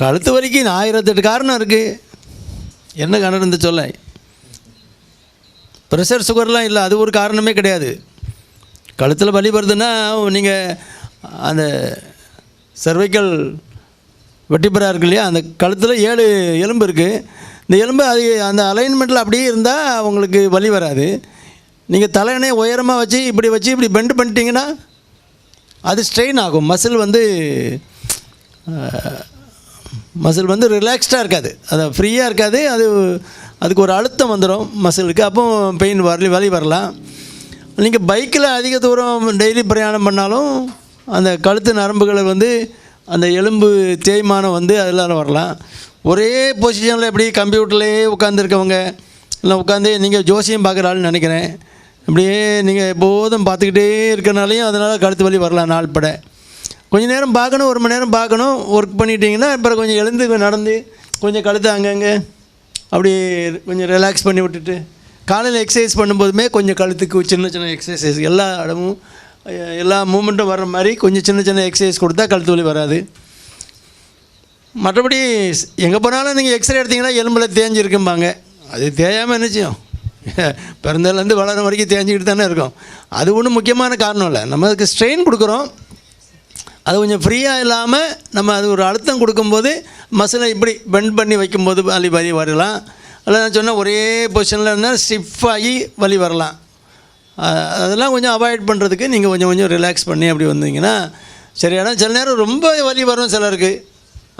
கழுத்து வரைக்கும் ஆயிரத்தெட்டு காரணம் இருக்குது என்ன காரணம் இருந்து சொல்ல? ப்ரெஷர் சுகர்லாம் இல்லை அது ஒரு காரணமே கிடையாது. கழுத்தில் வலி வருதுன்னா நீங்கள் அந்த சர்வைக்கல் வெட்டிப்பரா இருக்கு இல்லையா அந்த கழுத்தில் ஏழு எலும்பு இருக்குது இந்த எலும்பு அது அந்த அலைன்மெண்ட்டில் அப்படியே இருந்தால் உங்களுக்கு வலி வராது. நீங்கள் தலையணை உயரமாக வச்சு இப்படி வச்சு இப்படி பெண்ட் பண்ணிட்டீங்கன்னா அது ஸ்ட்ரெயின் ஆகும். மசில் வந்து மசில் வந்து ரிலாக்ஸ்டாக இருக்காது. அது ஃப்ரீயாக இருக்காது. அது அதுக்கு ஒரு அழுத்தம் வந்துடும் மசிலுக்கு அப்போ பெயின் வரலி வலி வரலாம் நீங்கள் பைக்கில் அதிக தூரம் டெய்லி பிரயாணம் பண்ணாலும் அந்த கழுத்து நரம்புகளை வந்து அந்த எலும்பு தேய்மானம் வந்து அதெல்லாம் வரலாம். ஒரே பொசிஷனில் எப்படி கம்ப்யூட்டர்லேயே உட்காந்துருக்கவங்க இல்லை உட்காந்து நீங்கள் ஜோசியம் பார்க்குற ஆள்னு நினைக்கிறேன். இப்படியே நீங்கள் எப்போதும் பார்த்துக்கிட்டே இருக்கிறனாலையும் அதனால் கழுத்து வலி வரலாம் நாள் கொஞ்சம் நேரம் பார்க்கணும் ஒரு மணி நேரம் பார்க்கணும் ஒர்க் பண்ணிட்டீங்கன்னா அப்புறம் கொஞ்சம் எழுந்து நடந்து கொஞ்சம் கழுத்து அங்கங்கே அப்படி கொஞ்சம் ரிலாக்ஸ் பண்ணி விட்டுட்டு காலையில் எக்ஸசைஸ் பண்ணும்போதுமே கொஞ்சம் கழுத்துக்கு சின்ன சின்ன எக்ஸசைஸ் எல்லா இடமும் எல்லா மூமெண்ட்டும் வர்ற மாதிரி கொஞ்சம் சின்ன சின்ன எக்ஸசைஸ் கொடுத்தா கழுத்து வலி வராது. மற்றபடி எங்கே போனாலும் நீங்கள் எக்ஸ்ரே எடுத்தீங்கன்னா எலும்பில் தேஞ்சிருக்கும்பாங்க. அது தேயாமல் நிச்சயம் செய்யும்? பிறந்ததுலேருந்து வளர வரைக்கும் தேஞ்சிக்கிட்டு தானே இருக்கும். அது ஒன்றும் முக்கியமான காரணம் இல்லை. நம்மளுக்கு ஸ்ட்ரெயின் கொடுக்குறோம். அது கொஞ்சம் ஃப்ரீயாக இல்லாமல் நம்ம அது ஒரு அழுத்தம் கொடுக்கும்போது மசிலை இப்படி பெண்ட் பண்ணி வைக்கும்போது வலி வலி வரலாம். இல்லை நான் சொன்னால் ஒரே பொசிஷனில் இருந்தால் ஸ்டிஃப் ஆகி வலி வரலாம். அதெல்லாம் கொஞ்சம் அவாய்ட் பண்ணுறதுக்கு நீங்கள் கொஞ்சம் கொஞ்சம் ரிலாக்ஸ் பண்ணி அப்படி வந்தீங்கன்னா சரியான சில நேரம் ரொம்ப வலி வரும் சிலருக்கு.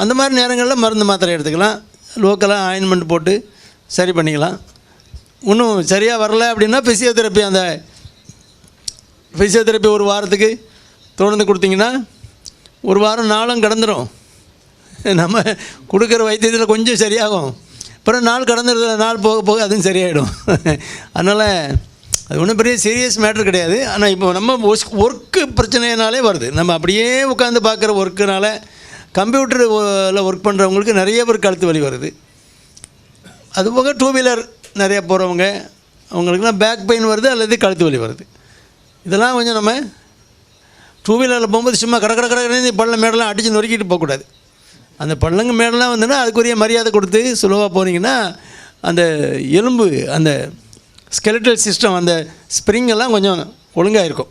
அந்த மாதிரி நேரங்களில் மருந்து மாத்திரை எடுத்துக்கலாம். லோக்கலாக ஆயின்மெண்ட் போட்டு சரி பண்ணிக்கலாம். இன்னும் சரியாக வரல அப்படின்னா ஃபிசியோதெரப்பி அந்த ஃபிசியோதெரப்பி ஒரு வாரத்துக்கு தொடர்ந்து கொடுத்தீங்கன்னா ஒரு வாரம் நாளும் கடந்துடும் நம்ம கொடுக்குற வைத்தியத்தில் கொஞ்சம் சரியாகும். அப்புறம் நாள் கடந்துடுறதுல நாள் போக போக அதுவும் சரியாயிடும். அதனால் அது ஒன்றும் பெரிய சீரியஸ் மேட்ரு கிடையாது. ஆனால் இப்போ நம்ம ஒர்க்கு பிரச்சனைனாலே வருது. நம்ம அப்படியே உட்காந்து பார்க்குற ஒர்க்குனால கம்ப்யூட்டரில் ஒர்க் பண்ணுறவங்களுக்கு நிறைய பேர் கழுத்து வலி வருது. அதுபோக டூ வீலர் நிறைய போகிறவங்க அவங்களுக்குலாம் பேக் பெயின் வருது அல்லது கழுத்து வலி வருது. இதெல்லாம் கொஞ்சம் நம்ம டூ வீலரில் போகும்போது சும்மா கட கட கடை பள்ளம் மேடெல்லாம் அடித்து நொறுக்கிட்டு போகக்கூடாது. அந்த பள்ளங்க மேடெல்லாம் வந்துன்னா அதுக்குரிய மரியாதை கொடுத்து சுலவாக போனீங்கன்னா அந்த எலும்பு அந்த ஸ்கெலட்டல் சிஸ்டம் அந்த ஸ்ப்ரிங்கெல்லாம் கொஞ்சம் ஒழுங்காக இருக்கும்.